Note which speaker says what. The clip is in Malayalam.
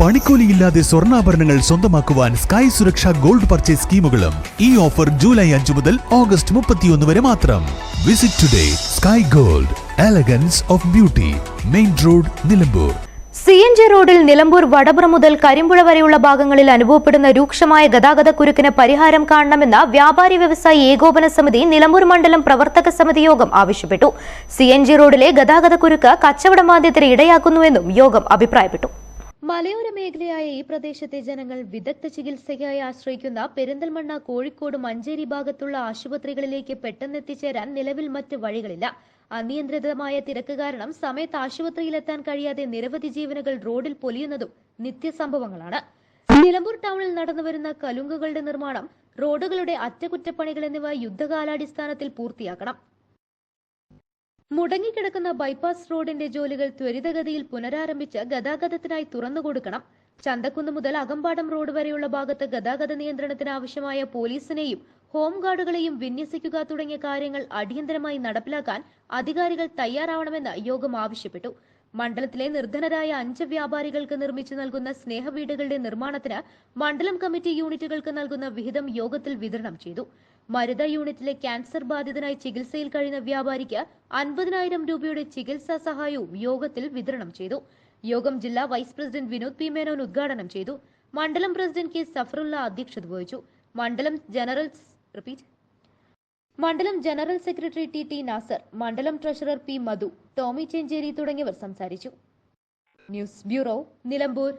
Speaker 1: പണിക്കൂലിയില്ലാതെ സ്വർണാഭരണങ്ങൾ സ്വന്തമാക്കുവാൻ സ്കൈ സുരക്ഷ ഗോൾഡ് പർച്ചേസ് സ്കീമുകളും ഈ ഓഫർ ജൂലൈ അഞ്ചു മുതൽ ഓഗസ്റ്റ് മുപ്പത്തിയൊന്ന് വരെ മാത്രം. Visit today Sky Gold Elegance of Beauty main road Nilambur.
Speaker 2: C N G റോഡിൽ നിലമ്പൂർ വടപുറ മുതൽ കരിമ്പുഴ വരെയുള്ള ഭാഗങ്ങളിൽ അനുഭവപ്പെടുന്ന രൂക്ഷമായ ഗതാഗത കുരുക്കിന് പരിഹാരം കാണണമെന്ന വ്യാപാരി വ്യവസായി ഏകോപന സമിതി നിലമ്പൂർ മണ്ഡലം പ്രവർത്തക സമിതി യോഗം ആവശ്യപ്പെട്ടു. സി റോഡിലെ ഗതാഗത കുരുക്ക് കച്ചവട മാന്ദ്യത്തിന് ഇടയാക്കുന്നുവെന്നും യോഗം അഭിപ്രായപ്പെട്ടു. മലയോര മേഖലയായ ഈ പ്രദേശത്തെ ജനങ്ങൾ വിദഗ്ധ ചികിത്സയ്ക്കായി ആശ്രയിക്കുന്ന പെരിന്തൽമണ്ണ കോഴിക്കോട് മഞ്ചേരി ഭാഗത്തുള്ള ആശുപത്രികളിലേക്ക് പെട്ടെന്ന് എത്തിച്ചേരാൻ നിലവിൽ മറ്റ് വഴികളില്ല. അനിയന്ത്രിതമായ തിരക്ക് കാരണം സമയത്ത് ആശുപത്രിയിലെത്താൻ കഴിയാതെ നിരവധി ജീവനുകൾ റോഡിൽ പൊലിയുന്നതും നിത്യസംഭവങ്ങളാണ്. നിലമ്പൂർ ടൗണിൽ നടന്നുവരുന്ന കലുങ്കുകളുടെ നിർമ്മാണം റോഡുകളുടെ അറ്റകുറ്റപ്പണികൾ എന്നിവ യുദ്ധകാലാടിസ്ഥാനത്തിൽ പൂർത്തിയാക്കണം. മുടങ്ങിക്കിടക്കുന്ന ബൈപ്പാസ് റോഡിന്റെ ജോലികൾ ത്വരിതഗതിയിൽ പുനരാരംഭിച്ച് ഗതാഗതത്തിനായി തുറന്നുകൊടുക്കണം ചന്തക്കുന്ന് മുതൽ അകമ്പാടം റോഡ് വരെയുള്ള ഭാഗത്ത് ഗതാഗത നിയന്ത്രണത്തിന് ആവശ്യമായ പോലീസിനെയും ഹോം ഗാർഡുകളെയും വിന്യസിക്കുക തുടങ്ങിയ കാര്യങ്ങൾ അടിയന്തരമായി നടപ്പിലാക്കാൻ അധികാരികൾ തയ്യാറാവണമെന്ന് യോഗം ആവശ്യപ്പെട്ടു. മണ്ഡലത്തിലെ നിർധനരായ അഞ്ച് വ്യാപാരികൾക്ക് നിർമ്മിച്ചു നൽകുന്ന സ്നേഹവീടുകളുടെ നിർമ്മാണത്തിന് മണ്ഡലം കമ്മിറ്റി യൂണിറ്റുകൾക്ക് നൽകുന്ന വിഹിതം യോഗത്തിൽ വിതരണം ചെയ്തു. മരുത യൂണിറ്റിലെ ക്യാൻസർ ബാധിതനായി ചികിത്സയിൽ കഴിയുന്ന വ്യാപാരിക്ക് അൻപതിനായിരം രൂപയുടെ ചികിത്സാ സഹായവും യോഗത്തിൽ വിതരണം ചെയ്തു. യോഗം ജില്ലാ vice president Vinod P Menon ഉദ്ഘാടനം ചെയ്തു. മണ്ഡലം പ്രസിഡന്റ് കെ സഫറുള്ള അധ്യക്ഷത വഹിച്ചു. മണ്ഡലം ജനറൽ റിപ്പീറ്റ് മണ്ഡലം general secretary T T Nasar മണ്ഡലം ട്രഷറർ പി മധു ടോമി ചെഞ്ചേരി തുടങ്ങിയവർ സംസാരിച്ചു. News bureau Nilambur.